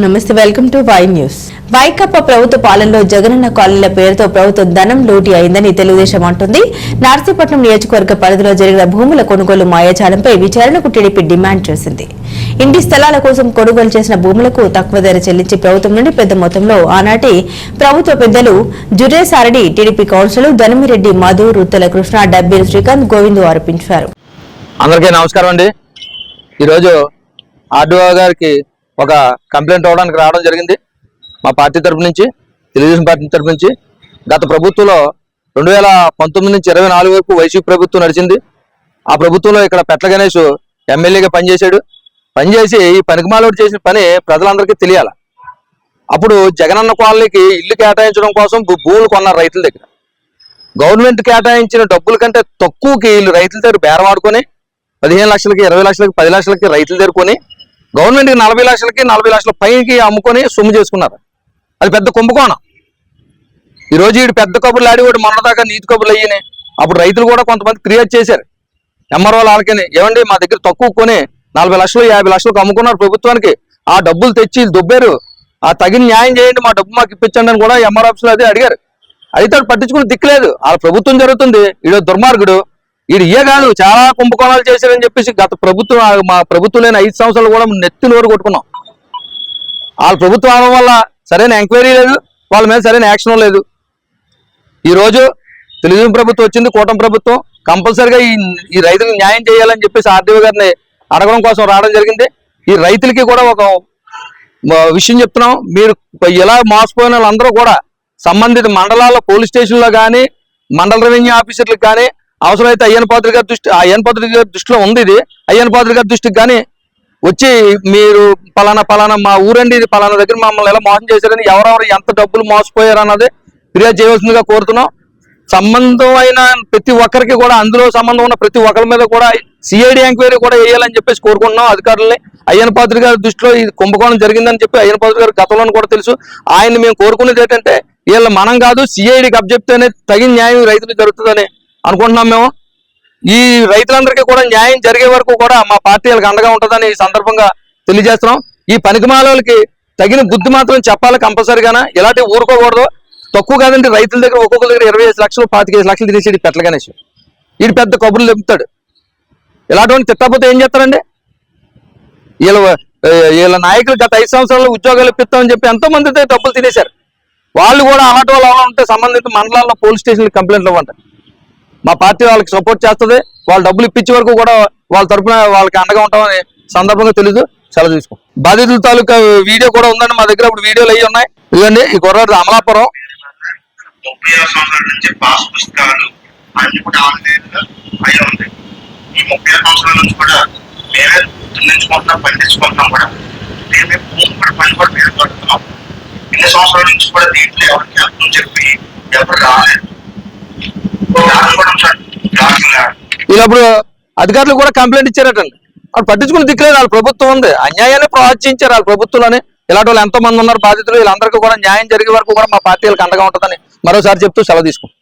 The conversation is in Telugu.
నమస్తే వెల్కమ్ టు వై న్యూస్. వైకప్ప ప్రభుత్వ పాలనలో జగనన్న కాలనీల పేరుతో ప్రభుత్వం ధనం లూటి అయిందని తెలుగుదేశం అంటుంది. నర్సీపట్నం నియోజకవర్గ పరిధిలో జరిగిన భూముల కొనుగోలు మాయాజాలంపై విచారణకు టీడీపీ డిమాండ్ చేసింది. ఇంటి స్థలాల కోసం కొనుగోలు చేసిన భూములకు తక్కువ ధర చెల్లించి ప్రభుత్వం నుండి పెద్ద మొత్తంలో ఆనాటి ప్రభుత్వ పెద్దలు జురేసారడి టీడీపీ కౌన్సిలర్ ధనమిరెడ్డి మధు రుత్తల కృష్ణ డబ్బీలు శ్రీకాంత్ గోవింద్ ఆరోపించారు. అందరికీ నమస్కారం అండి. ఈరోజు ఆర్డీఓ గారికి ఒక కంప్లైంట్ అవ్వడానికి రావడం జరిగింది. మా పార్టీ తరపు నుంచి తెలుగుదేశం పార్టీ తరపు నుంచి. గత ప్రభుత్వంలో రెండు వేల పంతొమ్మిది నుంచి ఇరవై నాలుగు వరకు వైసీపీ ప్రభుత్వం నడిచింది. ఆ ప్రభుత్వంలో ఇక్కడ పెట్ల గణేష్ ఎమ్మెల్యేగా పనిచేశాడు. పనిచేసి ఈ పనికిమాలోడు చేసిన పని ప్రజలందరికీ తెలియాల. అప్పుడు జగనన్న కాలనీకి ఇల్లు కేటాయించడం కోసం భూ- భూములు కొన్నారు రైతుల దగ్గర. గవర్నమెంట్ కేటాయించిన డబ్బుల కంటే తక్కువకి వీళ్ళు రైతుల దగ్గర బేరవాడుకొని పదిహేను లక్షలకి ఇరవై లక్షలకి పది లక్షలకి రైతులు దగ్గర గవర్నమెంట్కి నలభై లక్షలకి నలభై లక్షల పైకి అమ్ముకొని సొమ్ము చేసుకున్నారు. అది పెద్ద కుంభకోణం. ఈ వీడు పెద్ద కబుర్లు ఆడి వాడు మొన్నదాకా నీతి కబుర్లు అయ్యాయి అప్పుడు రైతులు కూడా కొంతమంది క్రియేట్ చేశారు. ఎంఆర్ఓ వాళ్ళకని ఏమండి మా దగ్గర తక్కువ కొని నలభై లక్షలు యాభై లక్షలకు అమ్ముకున్నారు ప్రభుత్వానికి. ఆ డబ్బులు తెచ్చి వీళ్ళు దొబ్బారు. ఆ తగిన న్యాయం చేయండి మా డబ్బు మాకు ఇప్పించండి అని కూడా ఎంఆర్ ఆఫీసులో అదే అడిగారు. అయితే పట్టించుకుని దిక్కులేదు ఆ ప్రభుత్వం జరుగుతుంది. ఈడో దుర్మార్గుడు. వీడు ఇయే కాదు చాలా కుంభకోణాలు చేశారని చెప్పేసి గత ప్రభుత్వం మా ప్రభుత్వం లేని ఐదు సంవత్సరాలు కూడా నెత్తి నోరు కొట్టుకున్నాం. వాళ్ళ ప్రభుత్వం అవడం వల్ల సరైన ఎంక్వైరీ లేదు వాళ్ళ మీద సరైన యాక్షన్ లేదు. ఈ రోజు తెలుగుదేశం ప్రభుత్వం వచ్చింది కూటమి ప్రభుత్వం కంపల్సరిగా ఈ ఈ రైతులకు న్యాయం చేయాలని చెప్పేసి ఆర్డీఓ గారిని అడగడం కోసం రావడం జరిగింది. ఈ రైతులకి కూడా ఒక విషయం చెప్తున్నాం మీరు ఇలా మోసపోయిన వాళ్ళందరూ కూడా సంబంధిత మండలాల్లో పోలీస్ స్టేషన్లో కానీ మండల రెవెన్యూ ఆఫీసర్లకు కానీ అవసరమైతే అయ్యన్ పాత్రి గారి దృష్టి అయ్యన్ పాత్రి గారి దృష్టిలో ఉంది ఇది. అయ్యన్ పాత్రి గారి దృష్టికి కానీ వచ్చి మీరు పలానా పలానా మా ఊరండి ఇది పలానా దగ్గర మమ్మల్ని ఎలా మోసం చేశారని ఎవరెవరు ఎంత డబ్బులు మోసపోయారు అన్నది ఫిర్యాదు చేయవలసిందిగా కోరుతున్నాం. సంబంధం అయిన ప్రతి ఒక్కరికి కూడా అందులో సంబంధం ఉన్న ప్రతి ఒక్కరి మీద కూడా సిఐడి ఎంక్వైరీ కూడా వేయాలని చెప్పేసి కోరుకుంటున్నాం అధికారులని. అయ్యన్ పాత్రి గారి దృష్టిలో ఈ కుంభకోణం జరిగిందని చెప్పి అయ్యన్ పాత్రి గారు గతంలో కూడా తెలుసు. ఆయన్ని మేము కోరుకునేది ఏంటంటే వీళ్ళ మనం కాదు సిఐడికి అబ్జెప్తేనే తగిన న్యాయం రైతులకు జరుగుతుందని అనుకుంటున్నాం మేము. ఈ రైతులందరికీ కూడా న్యాయం జరిగే వరకు కూడా మా పార్టీ వాళ్ళకి అండగా ఉంటుందని ఈ సందర్భంగా తెలియజేస్తున్నాం. ఈ పనికిమాలకి తగిన బుద్ధి మాత్రం చెప్పాలి కంపల్సరీగానే? ఇలాంటి ఊరుకోకూడదు. తక్కువ కాదండి రైతుల దగ్గర ఒక్కొక్క దగ్గర ఇరవై ఐదు లక్షలు పాతికేసి లక్షలు తినేసి పెట్టల గణేష్. వీడు పెద్ద కబుర్లు చెప్తాడు. ఇలాంటి తిట్టకపోతే ఏం చేస్తారండి? వీళ్ళ వీళ్ళ నాయకులు గత ఐదు సంవత్సరాలు ఉద్యోగాలు ఇప్పిస్తామని చెప్పి ఎంతో మందితో డబ్బులు తినేశారు. వాళ్ళు కూడా అలాంటి వాళ్ళు ఉంటే సంబంధిత మండలాల్లో పోలీస్ స్టేషన్కి కంప్లైంట్లు ఇవ్వండి. మా పార్టీ వాళ్ళకి సపోర్ట్ చేస్తుంది. వాళ్ళు డబ్బులు ఇప్పించే వరకు కూడా వాళ్ళ తరపున వాళ్ళకి అండగా ఉంటామని సందర్భంగా తెలీదు. చాలా తీసుకో. బాధితుల తాలూకా వీడియో కూడా ఉందండి మా దగ్గర. ఇప్పుడు వీడియోలు అయ్యి ఉన్నాయి. ఇదండి ఈ కుర్రాడు అమలాపురం ముప్పై ఆరు సంవత్సరాల నుంచి పాస్ పుస్తకాలు అన్ని కూడా ఆన్లైన్ అయి ఉంది ఈ ముప్పై ఆరు సంవత్సరాల నుంచి కూడా మేమే దున్నించుకుంటున్నాం పండించుకుంటున్నాం కూడా. మేమే భూమి కూడా పని కూడా మీద పడుతున్నాం ఇన్ని సంవత్సరాల నుంచి కూడా దీంట్లో ఎవరికి అర్థం చెప్పి ఎవరు రాలేదు. వీళ్ళప్పుడు అధికారులు కూడా కంప్లైంట్ ఇచ్చారటండి వాళ్ళు పట్టించుకుని దిక్కులేదు వాళ్ళ ప్రభుత్వం ఉంది. అన్యాయాన్ని ప్రోత్సహించారు వాళ్ళ ప్రభుత్వంలోనే. ఇలాంటి వాళ్ళు ఎంతో మంది ఉన్నారు బాధితులు. వీళ్ళందరికీ కూడా న్యాయం జరిగే వరకు కూడా మా పార్టీ వాళ్ళకి అండగా ఉంటుందని మరోసారి చెప్తూ సెలవు తీసుకుంటాం